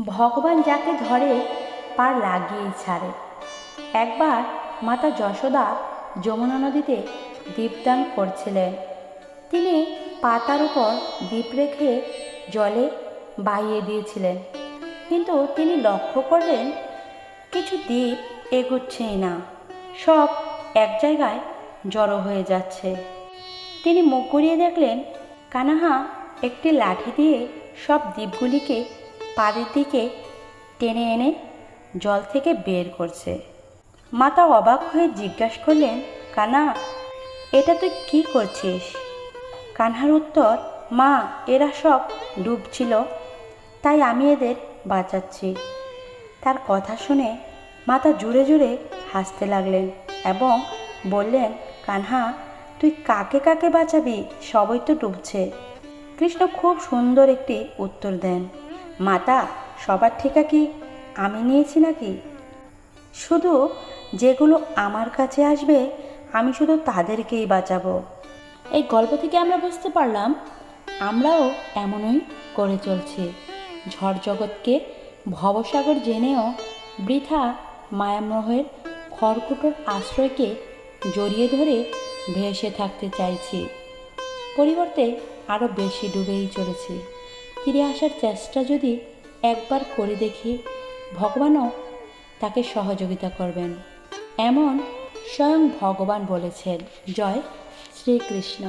ভগবান যাকে ধরে পার লাগিয়েই ছাড়ে। একবার মাতা যশোদা যমুনা নদীতে দীপদান করছিলেন। তিনি পাতার উপর দ্বীপ রেখে জলে বাইয়ে দিয়েছিলেন। কিন্তু তিনি লক্ষ্য করলেন, কিছু দ্বীপ এগোচ্ছেই না। সব এক জায়গায় জড়ো হয়ে যাচ্ছে। তিনি মুখ ঘুরিয়ে দেখলেন, কানাহা একটি লাঠি দিয়ে সব দ্বীপগুলিকে পাড়ের দিকে টেনে এনে জল থেকে বের করছে। মাতা অবাক হয়ে জিজ্ঞাসা করলেন, কানা, এটা তুই কি করছিস? কানহার উত্তর, মা, এরা সব ডুবছিল, তাই আমি এদের বাঁচাচ্ছি। তার কথা শুনে মাতা জুড়ে জুড়ে হাসতে লাগলেন এবং বললেন, কানহা, তুই কাকে কাকে বাঁচাবি? সবই তো ডুবছে। কৃষ্ণ খুব সুন্দর একটি উত্তর দেন। মাতা, সবার ঠিকা কি আমি নিয়েছি নাকি? শুধু যেগুলো আমার কাছে আসবে, আমি শুধু তাদেরকেই বাঁচাবো। এই গল্প থেকে আমরা বুঝতে পারলাম, আমরাও এমনই করে চলছি। ঝড় জগৎকে ভবসাগর জেনেও বৃথা মায়ামোহের খড়কুটোর আশ্রয়কে জড়িয়ে ধরে ভেসে থাকতে চাইছি। পরিবর্তে আরও বেশি ডুবেই চলেছি। ফিরে আসার চেষ্টা যদি একবার করে দেখি, ভগবানও তাকে সহযোগিতা করবেন। এমন স্বয়ং ভগবান বলেছেন, জয় শ্রীকৃষ্ণ।